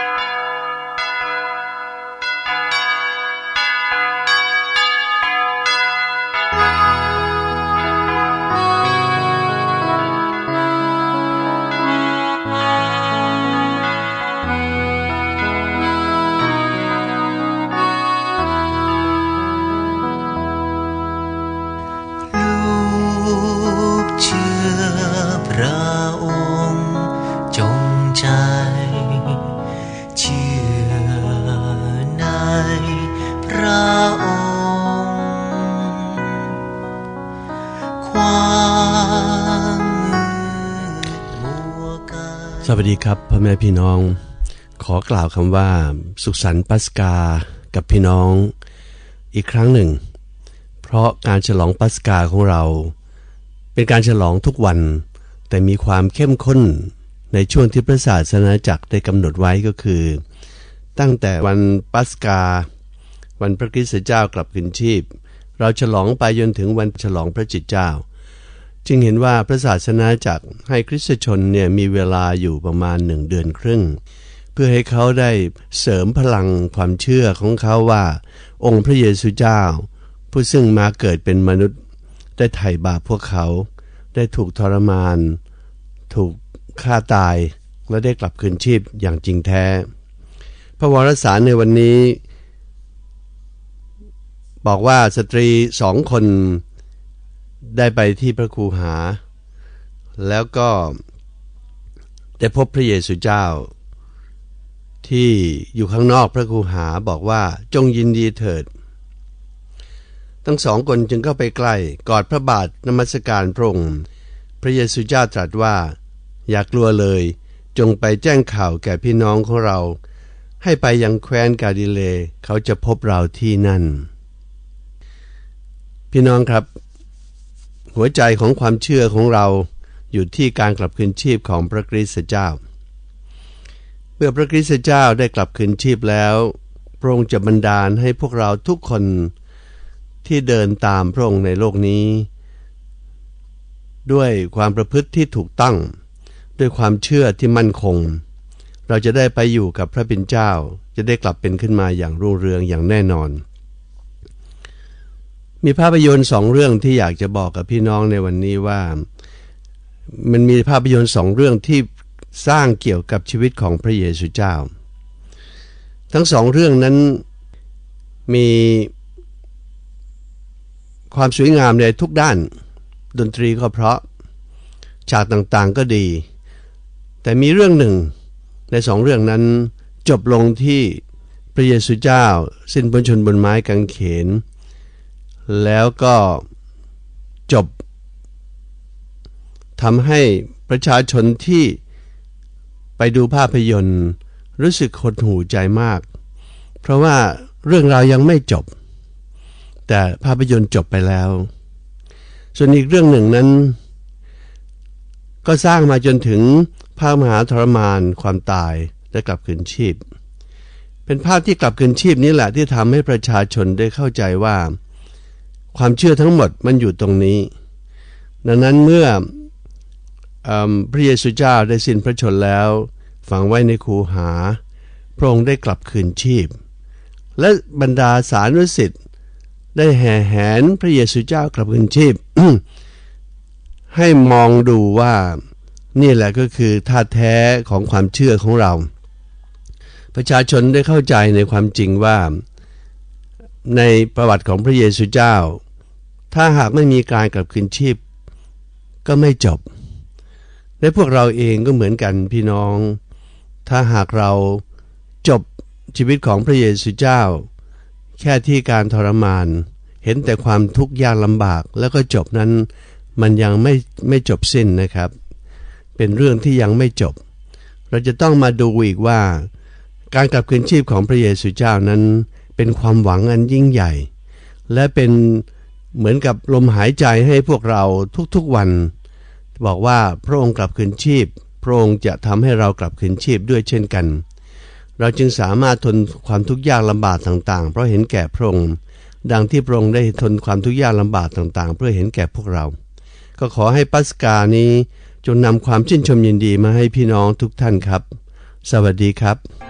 ลู สวัสดีครับพ่อแม่พี่น้อง ขอกล่าวคำว่า สุขสันต์ปัสกากับพี่น้องอีกครั้งหนึ่ง เพราะการฉลองปัสกาของเรา เป็นการฉลองทุกวัน แต่มีความเข้มข้นในช่วงที่พระศาสนาจักรได้กำหนดไว้ก็คือ ตั้งแต่วันปัสกา วันพระคริสต์เจ้ากลับคืนชีพ เราฉลองไปจนถึงวันฉลองพระจิตเจ้า จึงเห็นว่าพระศาสนาจักรให้คริสตชนเนี่ยมีเวลาอยู่ประมาณหนึ่งเดือนครึ่ง เพื่อให้เขาได้เสริมพลังความเชื่อของเขาว่า องค์พระเยซูเจ้า ผู้ซึ่งมาเกิดเป็นมนุษย์ ได้ไถ่บาปพวกเขา ได้ถูกทรมาน ถูกฆ่าตายและได้กลับคืนชีพอย่างจริงแท้ พระวรสารในวันนี้ บอกว่าสตรีสองคน ได้ไปที่พระครูหา แล้วก็ได้พบพระเยซูเจ้า ที่อยู่ข้างนอกพระครูหาบอกว่าจงยินดีเถิด ทั้งสองคนจึงเข้าไปใกล้กอดพระบาทนมัสการพระองค์พระเยซูเจ้าตรัสว่า อย่ากลัวเลย จงไปแจ้งข่าวแก่พี่น้องของเรา ให้ไปยังแคว้นกาดิเลเขาจะพบเราที่นั่น พี่น้องครับ หัวใจของความเชื่อของเราอยู่ที่การกลับคืนชีพของพระคริสต์เจ้า เมื่อพระคริสต์เจ้าได้กลับคืนชีพแล้วพระองค์จะบันดาลให้พวกเราทุกคนที่เดินตามพระองค์ในโลกนี้ ด้วยความประพฤติที่ถูกต้อง ด้วยความเชื่อที่มั่นคง เราจะได้ไปอยู่กับพระเป็นเจ้า จะได้กลับเป็นขึ้นมาอย่างรุ่งเรืองอย่างแน่นอน มีภาพยนตร์สองเรื่องที่อยากจะบอกกับพี่น้องในวันนี้ว่า มันมีภาพยนตร์สองเรื่องที่สร้างเกี่ยวกับชีวิตของพระเยซูเจ้า ทั้งสองเรื่องนั้นมีความสวยงามในทุกด้าน ดนตรีก็เพราะฉากต่างๆก็ดี แต่มีเรื่องหนึ่งในสองเรื่องนั้นจบลงที่พระเยซูเจ้า สิ้นพระชนบนไม้กางเขน แล้วก็จบทำให้ประชาชนที่ไปดูภาพยนตร์ รู้สึกหดหูใจมาก เพราะว่าเรื่องราวยังไม่จบ แต่ภาพยนตร์จบไปแล้ว ส่วนอีกเรื่องหนึ่งนั้น ก็สร้างมาจนถึงภาพมหาทรมานความตายและกลับคืนชีพ เป็นภาพที่กลับคืนชีพนี้แหละที่ทำให้ประชาชนได้เข้าใจว่า ความเชื่อทั้งหมดมันอยู่ตรงนี้ ดังนั้นเมื่ออพระเยซูเจ้าได้สิ้นพระชนแล้ว ฝังไว้ในคูหา พระองค์ได้กลับคืนชีพ และบรรดาสารุสิทธิ์ได้แห่แหนพระเยซูเจ้ากลับคืนชีพ ให้มองดูว่านี่แหละก็คือท่าแท้ของความเชื่อของเรา ประชาชนได้เข้าใจในความจริงว่า ในประวัติของพระเยซูเจ้า ถ้าหากไม่มีการกลับคืนชีพ ก็ไม่จบ และพวกเราเองก็เหมือนกันพี่น้อง ถ้าหากเราจบชีวิตของพระเยซูเจ้า แค่ที่การทรมาน เห็นแต่ความทุกข์ยากลำบากแล้วก็จบนั้น มันยังไม่ไม่จบสิ้นนะครับ เป็นเรื่องที่ยังไม่จบ เราจะต้องมาดูอีกว่า การกลับคืนชีพของพระเยซูเจ้านั้น เป็นความหวังอันยิ่งใหญ่ และเป็นเหมือนกับลมหายใจให้พวกเราทุกๆวัน บอกว่าพระองค์กลับคืนชีพ พระองค์จะทำให้เรากลับคืนชีพด้วยเช่นกัน เราจึงสามารถทนความทุกข์ยากลำบากต่างๆ เพราะเห็นแก่พระองค์ดังที่พระองค์ได้ทนความทุกข์ยากลำบากต่างๆ เพื่อเห็นแก่พวกเรา ก็ขอให้ปัสกานี้จงนำความชื่นชมยินดีมาให้พี่น้องทุกท่านครับ สวัสดีครับ